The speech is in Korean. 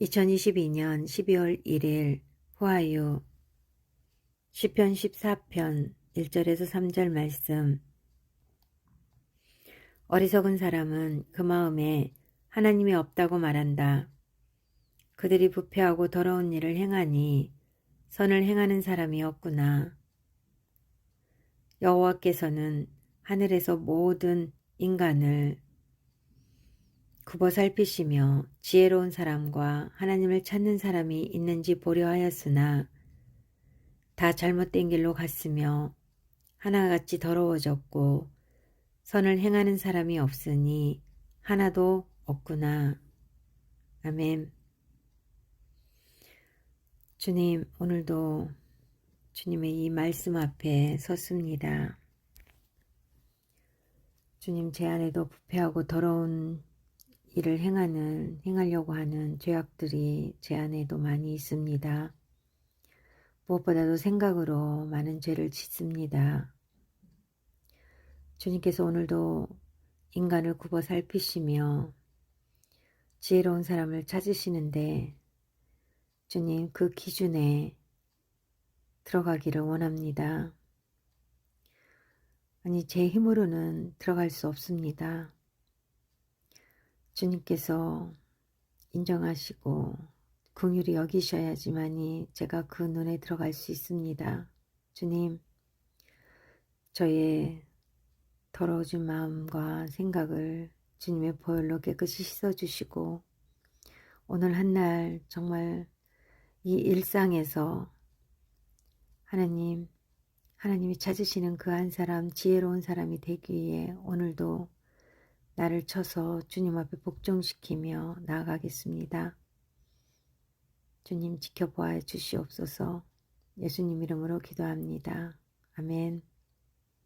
2022년 12월 1일 후아유 시편 14편 1절에서 3절 말씀 어리석은 사람은 그 마음에 하나님이 없다고 말한다. 그들이 부패하고 더러운 일을 행하니 선을 행하는 사람이 없구나. 여호와께서는 하늘에서 모든 인간을 굽어 살피시며 지혜로운 사람과 하나님을 찾는 사람이 있는지 보려 하였으나 다 잘못된 길로 갔으며 하나같이 더러워졌고 선을 행하는 사람이 없으니 하나도 없구나. 아멘. 주님, 오늘도 주님의 이 말씀 앞에 섰습니다. 주님, 제 안에도 부패하고 더러운 일을 행하는, 행하려고 하는 죄악들이 제 안에도 많이 있습니다. 무엇보다도 생각으로 많은 죄를 짓습니다. 주님께서 오늘도 인간을 굽어 살피시며 지혜로운 사람을 찾으시는데 주님 그 기준에 들어가기를 원합니다. 아니 제 힘으로는 들어갈 수 없습니다. 주님께서 인정하시고 긍휼히 여기셔야지만이 제가 그 눈에 들어갈 수 있습니다. 주님, 저의 더러워진 마음과 생각을 주님의 보혈로 깨끗이 씻어주시고 오늘 한 날 정말 이 일상에서 하나님, 하나님이 찾으시는 그 한 사람, 지혜로운 사람이 되기 위해 오늘도 나를 쳐서 주님 앞에 복종시키며 나아가겠습니다. 주님 지켜보아 주시옵소서 예수님 이름으로 기도합니다. 아멘.